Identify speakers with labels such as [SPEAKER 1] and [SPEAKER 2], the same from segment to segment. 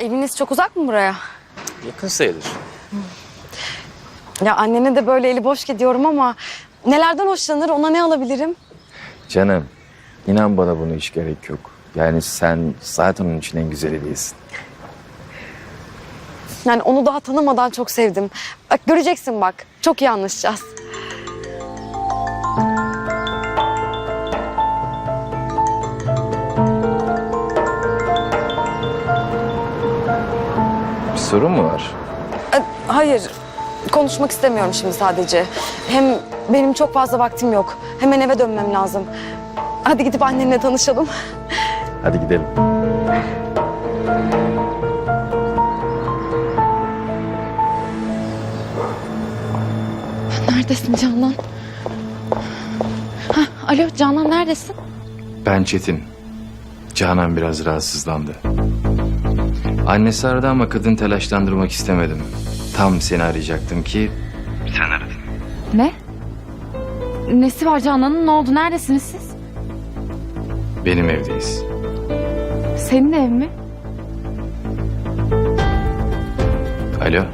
[SPEAKER 1] Eviniz çok uzak mı buraya?
[SPEAKER 2] Yakın sayılır.
[SPEAKER 1] Ya annene de böyle eli boş gidiyorum ama nelerden hoşlanır ona ne alabilirim?
[SPEAKER 2] Canım, inan bana buna hiç gerek yok. Yani sen zaten onun için en güzeli değilsin.
[SPEAKER 1] Yani onu daha tanımadan çok sevdim. Bak göreceksin bak çok iyi anlaşacağız.
[SPEAKER 2] Sorun mu var?
[SPEAKER 1] E, Hayır konuşmak istemiyorum şimdi sadece. Hem benim çok fazla vaktim yok. Hemen eve dönmem lazım. Hadi gidip annenle tanışalım.
[SPEAKER 2] Hadi gidelim.
[SPEAKER 3] Neredesin Canan? Hah, alo Canan neredesin?
[SPEAKER 2] Ben Çetin. Canan biraz rahatsızlandı. Annesi aradı ama kadın telaşlandırmak istemedim. Tam seni arayacaktım ki sen aradın.
[SPEAKER 3] Ne? Nesi var Canan'ın? Ne oldu? Neredesiniz siz?
[SPEAKER 2] Benim evdeyiz.
[SPEAKER 3] Senin ev mi?
[SPEAKER 2] Alo.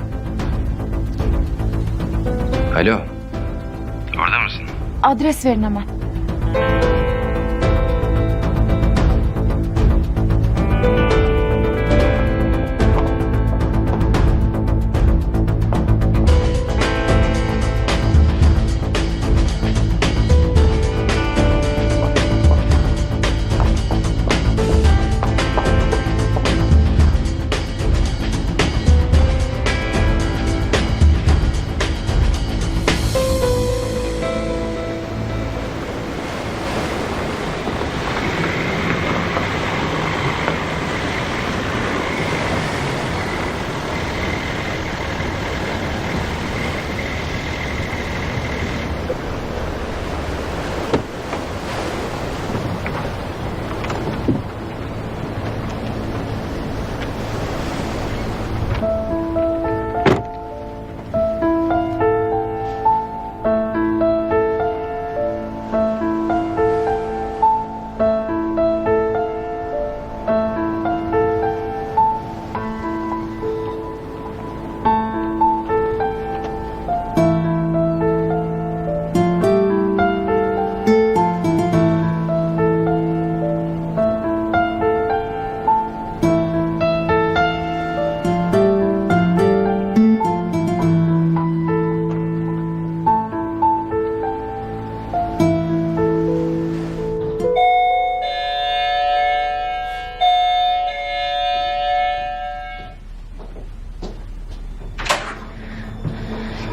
[SPEAKER 2] Alo. Orada mısın?
[SPEAKER 3] Adres verin hemen.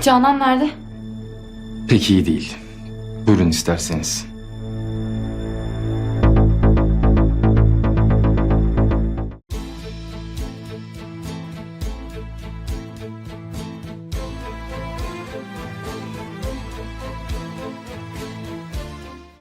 [SPEAKER 3] Canan nerede?
[SPEAKER 2] Pek iyi değil. Buyurun isterseniz.